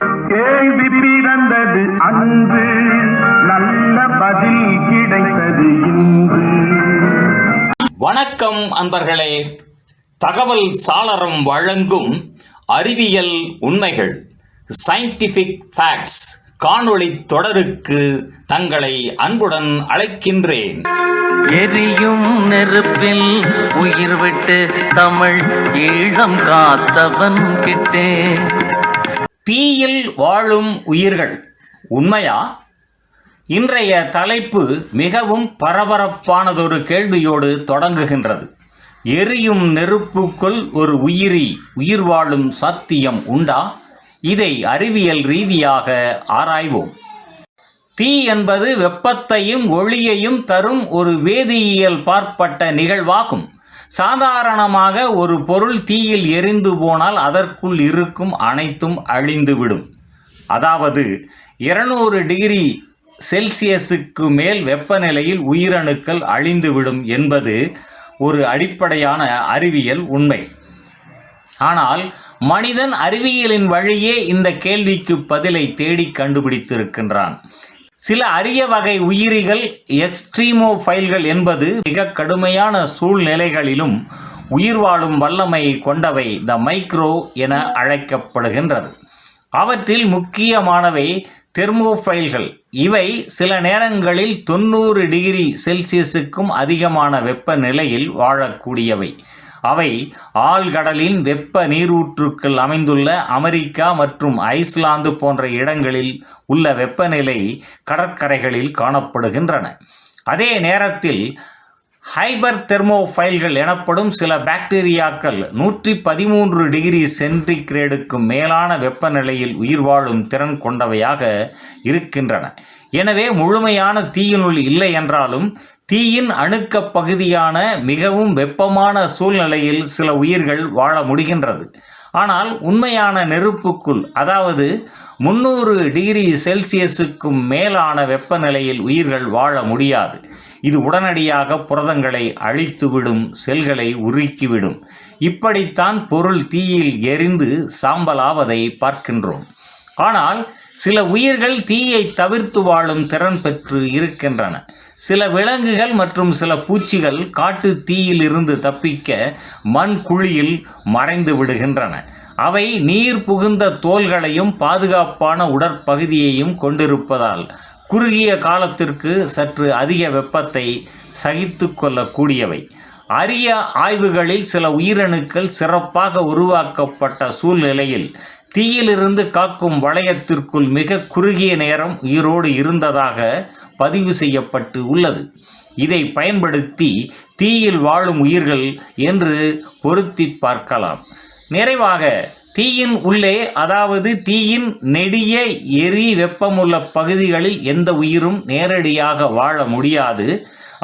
கேள்வி பிறந்தது அன்று நல்ல பதில் கிடைத்தது இன்று. வணக்கம் அன்பர்களே. தகவல் சாளரம் வழங்கும் அறிவியல் உண்மைகள் சயின்டிஃபிக் ஃபேக்ட்ஸ் காணொளி தொடருக்கு தங்களை அன்புடன் அழைக்கின்றேன். எரியும் நெருப்பில் உயிர் விட்டு தமிழ் ஈழம் காத்தவன் கிட்டே. தீயில் வாழும் உயிர்கள். உண்மையா? இன்றைய தலைப்பு மிகவும் பரபரப்பானதொரு கேள்வியோடு தொடங்குகின்றது. எரியும் நெருப்புக்குள் ஒரு உயிரி உயிர் வாழும் சத்தியம் உண்டா? இதை அறிவியல் ரீதியாக ஆராய்வோம். தீ என்பது வெப்பத்தையும் ஒளியையும் தரும் ஒரு வேதியியல் பார்ப்பட்ட நிகழ்வாகும். சாதாரணமாக ஒரு பொருள் தீயில் எரிந்து போனால் அதற்குள் இருக்கும் அனைத்தும் அழிந்துவிடும். அதாவது இருநூறு டிகிரி செல்சியஸுக்கு மேல் வெப்பநிலையில் உயிரணுக்கள் அழிந்துவிடும் என்பது ஒரு அடிப்படையான அறிவியல் உண்மை. ஆனால் மனிதன் அறிவியலின் வழியே இந்த கேள்விக்கு பதிலை தேடி கண்டுபிடித்திருக்கின்றான். சில அரிய வகை உயிரிகள் எக்ஸ்ட்ரீமோஃபைல்கள் என்பது மிக கடுமையான சூழ்நிலைகளிலும் உயிர் வாழும் வல்லமை கொண்டவை த மைக்ரோ என அழைக்கப்படுகின்றது. அவற்றில் முக்கியமானவை தெர்மோஃபைல்கள். இவை சில நேரங்களில் தொண்ணூறு டிகிரி செல்சியஸுக்கும் அதிகமான வெப்பநிலையில் வாழக்கூடியவை. அவை ஆழ்கடலின் வெப்ப நீரூற்றுக்கள் அமைந்துள்ள அமெரிக்கா மற்றும் ஐஸ்லாந்து போன்ற இடங்களில் உள்ள வெப்பநிலை கடற்கரைகளில் காணப்படுகின்றன. அதே நேரத்தில் ஹைபர் தெர்மோஃபைல்கள் எனப்படும் சில பாக்டீரியாக்கள் நூற்றி பதிமூன்று டிகிரி சென்டிகிரேடுக்கு மேலான வெப்பநிலையில் உயிர் வாழும் திறன் கொண்டவையாக இருக்கின்றன. எனவே முழுமையான தீயினுள் இல்லை என்றாலும் தீயின் அணுக்கப் பகுதியான மிகவும் வெப்பமான சூழ்நிலையில் சில உயிர்கள் வாழ முடிகின்றது. ஆனால் உண்மையான நெருப்புக்குள் அதாவது முன்னூறு டிகிரி செல்சியஸுக்கும் மேலான வெப்பநிலையில் உயிர்கள் வாழ முடியாது. இது உடனடியாக புரதங்களை அழித்துவிடும் செல்களை உருக்கிவிடும். இப்படித்தான் பொருள் தீயில் எரிந்து சாம்பலாவதை பார்க்கின்றோம். ஆனால் சில உயிர்கள் தீயை தவிர்த்து வாழும் திறன் பெற்று இருக்கின்றன. சில விலங்குகள் மற்றும் சில பூச்சிகள் காட்டு தீயில் இருந்து தப்பிக்க மண் குழியில் மறைந்து விடுகின்றன. அவை நீர் புகுந்த தோள்களையும் பாதுகாப்பான உடற்பகுதியையும் கொண்டிருப்பதால் குறுகிய காலத்திற்கு சற்று அதிக வெப்பத்தை சகித்து கொள்ளக்கூடியவை. அரிய ஆய்வுகளில் சில உயிரணுக்கள் சிறப்பாக உருவாக்கப்பட்ட சூழ்நிலையில் தீயிலிருந்து காக்கும் வளையத்திற்குள் மிக குறுகிய நேரம் உயிரோடு இருந்ததாக பதிவு செய்யப்பட்டு உள்ளது. இதை பயன்படுத்தி தீயில் வாழும் உயிர்கள் என்று பொருத்தி பார்க்கலாம். நிறைவாக தீயின் உள்ளே அதாவது தீயின் நெடிய எரி வெப்பமுள்ள பகுதிகளில் எந்த உயிரும் நேரடியாக வாழ முடியாது.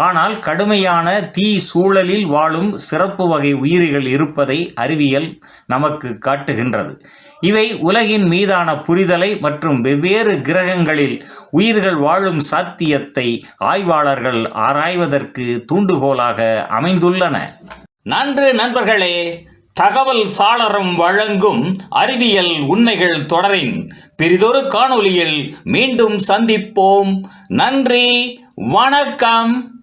ஆனால் கடுமையான தீ சூழலில் வாழும் சிறப்பு வகை உயிரிகள் இருப்பதை அறிவியல் நமக்கு காட்டுகின்றது. இவை உலகின் மீதான புரிதலை மற்றும் வெவ்வேறு கிரகங்களில் உயிர்கள் வாழும் சாத்தியத்தை ஆய்வாளர்கள் ஆராய்வதற்கு தூண்டுகோலாக அமைந்துள்ளன. நன்று நண்பர்களே தகவல் சாளரம் வழங்கும் அறிவியல் உண்மைகள் தொடரின் பெரிதொரு காணொளியில் மீண்டும் சந்திப்போம். நன்றி வணக்கம்.